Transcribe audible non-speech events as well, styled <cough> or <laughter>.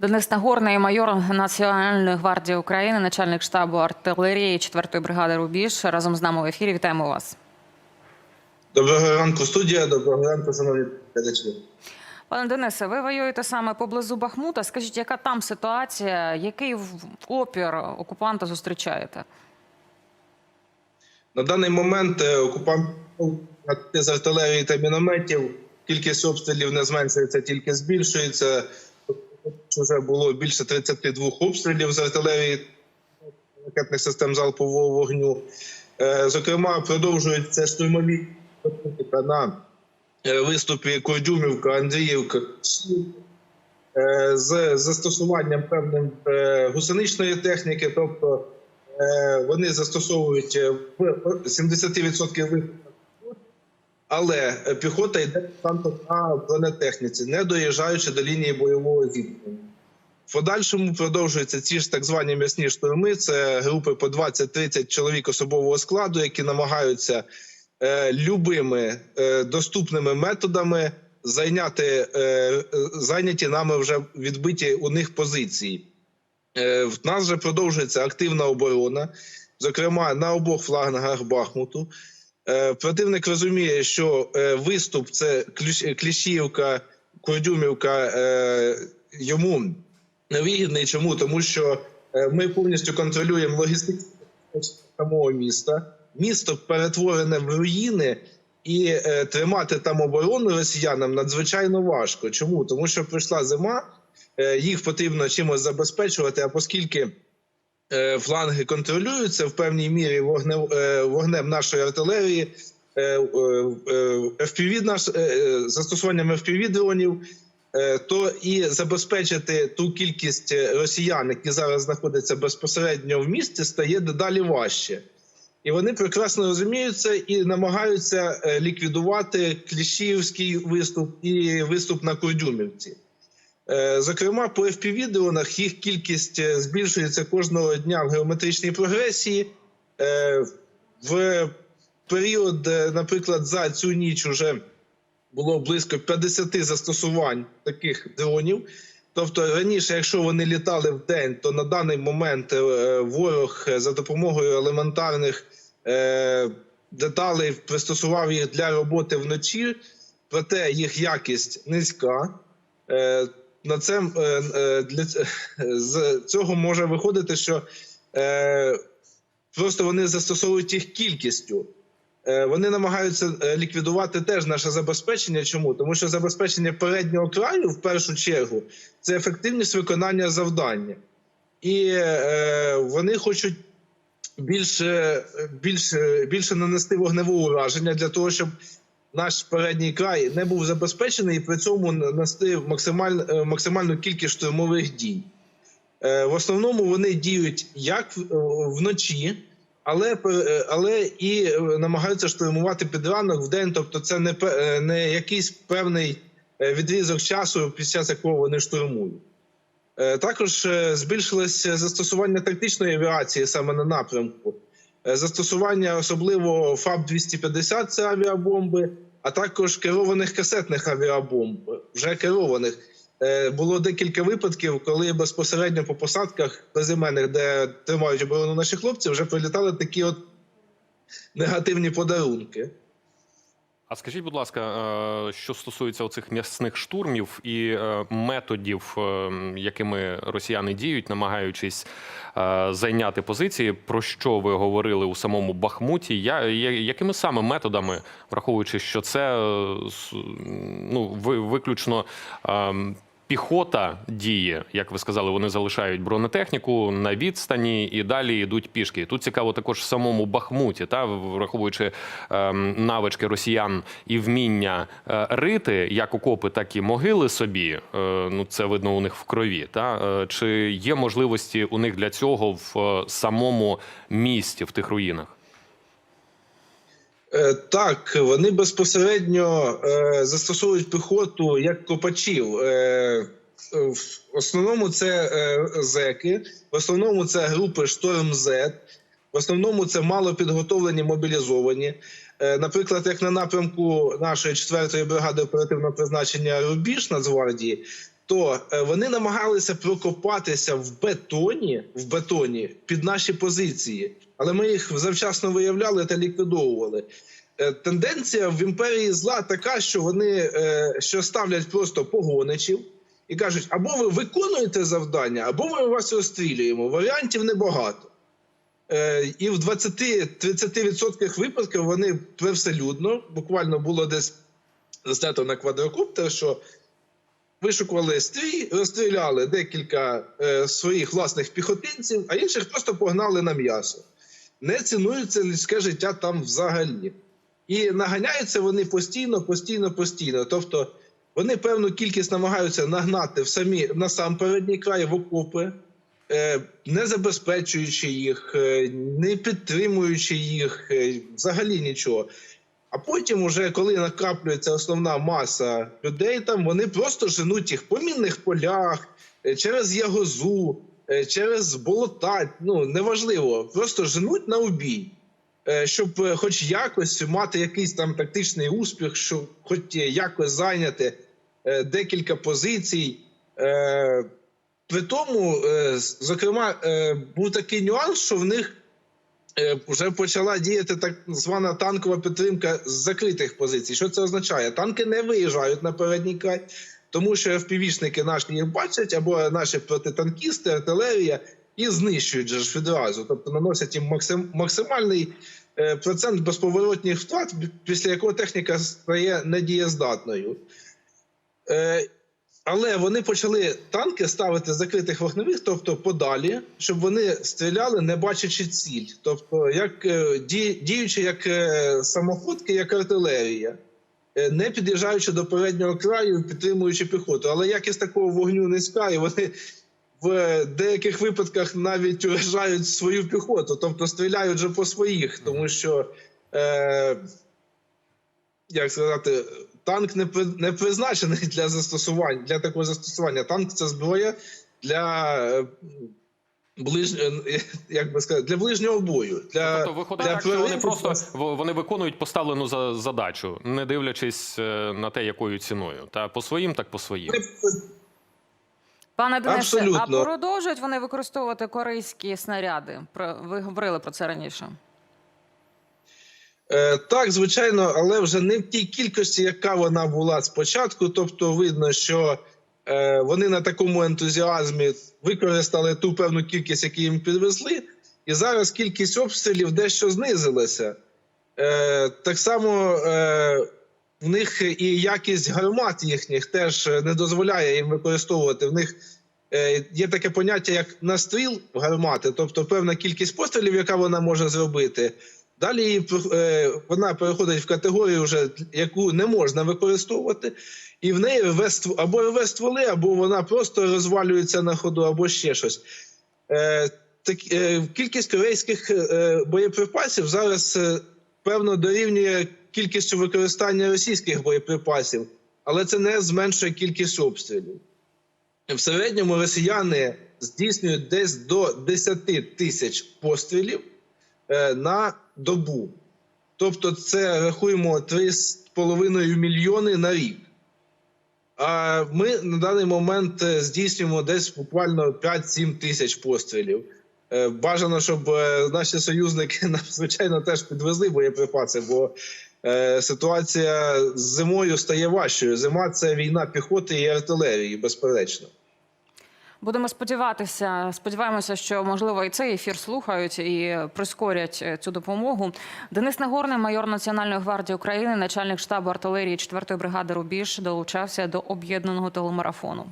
Денис Нагорний, майор Національної гвардії України, начальник штабу артилерії 4-ї бригади Рубіж. Разом з нами в ефірі. Вітаємо вас. Доброго ранку, студія. Доброго ранку, шановні глядачі. Пане Денисе, ви воюєте саме поблизу Бахмута. Скажіть, яка там ситуація? Який опір окупанта зустрічаєте? На даний момент е, окупант з артилерії та мінометів. Кількість обстрілів не зменшується, тільки збільшується. Вже було більше 32 обстрілів з артилерії ракетних систем залпового вогню. Е, Зокрема, продовжуються штурмові на е, виступі Кордюмівка, Андріївка. е, з застосуванням певним е, гусеничної техніки, тобто вони застосовують е, в 70% випадків, але піхота йде на бронетехніці, не доїжджаючи до лінії бойового зіткнення. В подальшому продовжуються ці ж так звані м'ясні штурми. Це групи по 20-30 чоловік особового складу, які намагаються е, любими е, доступними методами зайняти е, е, зайняті нами вже відбиті у них позиції. Е, в нас вже продовжується активна оборона, зокрема на обох флангах Бахмуту. Е, противник розуміє, що е, виступ це Кліщіївка, Курдюмівка е, йому невигідний. Чому? Тому що е, ми повністю контролюємо логістику самого міста. Місто перетворене в руїни, і е, тримати там оборону росіянам надзвичайно важко. Чому? Тому що прийшла зима, е, їх потрібно чимось забезпечувати. А оскільки фланги контролюються в певній мірі вогнем, вогнем нашої артилерії, FPV наш, застосуванням FPV дронів, е, то і забезпечити ту кількість росіян, які зараз знаходяться безпосередньо в місті, стає дедалі важче. І вони прекрасно розуміють це і намагаються е, ліквідувати кліщіївський виступ і виступ на Курдюмівці. Е, Зокрема, по FPV-дронах їх кількість е, збільшується кожного дня в геометричній прогресії. Е, В період, е, наприклад, за цю ніч вже було близько 50 застосувань таких дронів. Тобто раніше, якщо вони літали в день, то на даний момент е, ворог е, за допомогою елементарних е, деталей пристосував їх для роботи вночі, проте їх якість низька. На це для <laughs> з цього може виходити, що просто вони застосовують їх кількістю. Е, Вони намагаються е, ліквідувати теж наше забезпечення. Чому? Тому що забезпечення переднього краю в першу чергу це ефективність виконання завдання, і е, вони хочуть більше, більше, більше нанести вогневе ураження для того, щоб наш передній край не був забезпечений і при цьому нанести максималь, е, максимальну кількість штурмових дій. Е, В основному вони діють як вночі, але, е, але і е, намагаються штурмувати під ранок в день. Тобто, це не, е, не якийсь певний відрізок часу, під час якого вони штурмують. Також збільшилося застосування тактичної авіації саме на напрямку. Застосування особливо ФАБ-250 – це авіабомби, а також керованих касетних авіабомб, вже керованих. Е, Було декілька випадків, коли безпосередньо по посадках безіменних, де тримають оборону наші хлопці, вже прилітали такі от негативні подарунки. А скажіть, будь ласка, е, що стосується оцих м'ясних штурмів і е, методів, якими росіяни діють, намагаючись зайняти позиції, про що ви говорили у самому Бахмуті? Я, якими саме методами, враховуючи, що це ну, виключно е, піхота діє, як ви сказали, вони залишають бронетехніку на відстані і далі йдуть пішки. Тут цікаво також в самому Бахмуті, та враховуючи ем, навички росіян і вміння е, рити як окопи, так і могили собі. Е, ну це видно у них в крові. Та е, чи є можливості у них для цього в е, самому місті, в тих руїнах? Е, Так, вони безпосередньо е, застосовують піхоту як копачів. Е, В основному це зеки, в основному це групи Шторм З, в основному це мало підготовлені мобілізовані. Наприклад, як на напрямку нашої 4-ї бригади оперативного призначення Рубіж Нацгвардії, то е, вони намагалися прокопатися в бетоні, в бетоні під наші позиції, але ми їх завчасно виявляли та ліквідовували. Е, Тенденція в імперії зла така, що вони е, що ставлять просто погоничів і кажуть: або ви виконуєте завдання, або ми вас розстрілюємо. Варіантів небагато. І в 20-30% випадків вони привселюдно, буквально було десь знято на квадрокоптер, що вишукували стрій, розстріляли декілька е, своїх власних піхотинців, а інших просто погнали на м'ясо. Не цінується людське життя там взагалі. І наганяються вони постійно, постійно, постійно. Тобто вони певну кількість намагаються нагнати в самі на сам передній край в окопи, е, не забезпечуючи їх, е, не підтримуючи їх, е, взагалі нічого. А потім, уже коли накраплюється основна маса людей, там вони просто женуть їх по мінних полях, е, через ягозу, е, через болота. Ну неважливо, просто женуть на убій, Е, щоб хоч якось мати якийсь там тактичний успіх, щоб хоч якось зайняти декілька позицій. При тому, зокрема, був такий нюанс, що в них вже почала діяти так звана танкова підтримка з закритих позицій. Що це означає? Танки не виїжджають на передній край, тому що FPV-шники наші їх бачать, або наші протитанкісти, артилерія, і знищують ж відразу. Тобто наносять їм максим, максимальний е, процент безповоротних втрат, після якого техніка стає недієздатною. Але вони почали танки ставити закритих вогневих, тобто подалі, щоб вони стріляли, не бачачи ціль. Тобто, як е, діючи як е, самоходки, як артилерія, е, не під'їжджаючи до переднього краю, підтримуючи піхоту. Але якість такого вогню низька, і вони в деяких випадках навіть уражають свою піхоту, тобто стріляють вже по своїх, тому що. Як сказати, танк не не призначений для застосування для такого застосування. Танк це зброя для е, ближ... е, <laughs> як би сказати, для ближнього бою. Для, Тобто виходить для так, що вони просто вони виконують поставлену за задачу, не дивлячись е, на те, якою ціною. Та по своїм, так по своїм. Пане Денисе, а продовжують вони використовувати корейські снаряди? Про ви говорили про це раніше. Е, Так, звичайно, але вже не в тій кількості, яка вона була спочатку. Тобто, видно, що е, вони на такому ентузіазмі використали ту певну кількість, яку їм підвезли, і зараз кількість обстрілів дещо знизилася. Е, так само в них і якість гармат їхніх теж не дозволяє їм використовувати. В них є таке поняття, як настріл гармати, тобто певна кількість пострілів, яка вона може зробити. Далі е, вона переходить в категорію, вже, яку не можна використовувати, і в неї рве або рве стволи, або вона просто розвалюється на ходу, або ще щось. Е, так, е, кількість корейських боєприпасів зараз певно дорівнює кількістю використання російських боєприпасів, але це не зменшує кількість обстрілів. В середньому росіяни здійснюють десь до 10 тисяч пострілів на добу. Тобто, це рахуємо 3,5 мільйони на рік. А ми на даний момент е, здійснюємо десь буквально 5-7 тисяч пострілів. Е, Бажано, щоб е, наші союзники <laughs> нам, звичайно, теж підвезли боєприпаси, бо е, ситуація з зимою стає важчою. Зима це війна піхоти і артилерії, безперечно. Будемо сподіватися. Сподіваємося, що можливо і цей ефір слухають і прискорять е, цю допомогу. Денис Нагорний, майор Національної гвардії України, начальник штабу артилерії 4-ї бригади Рубіж, долучався до об'єднаного телемарафону.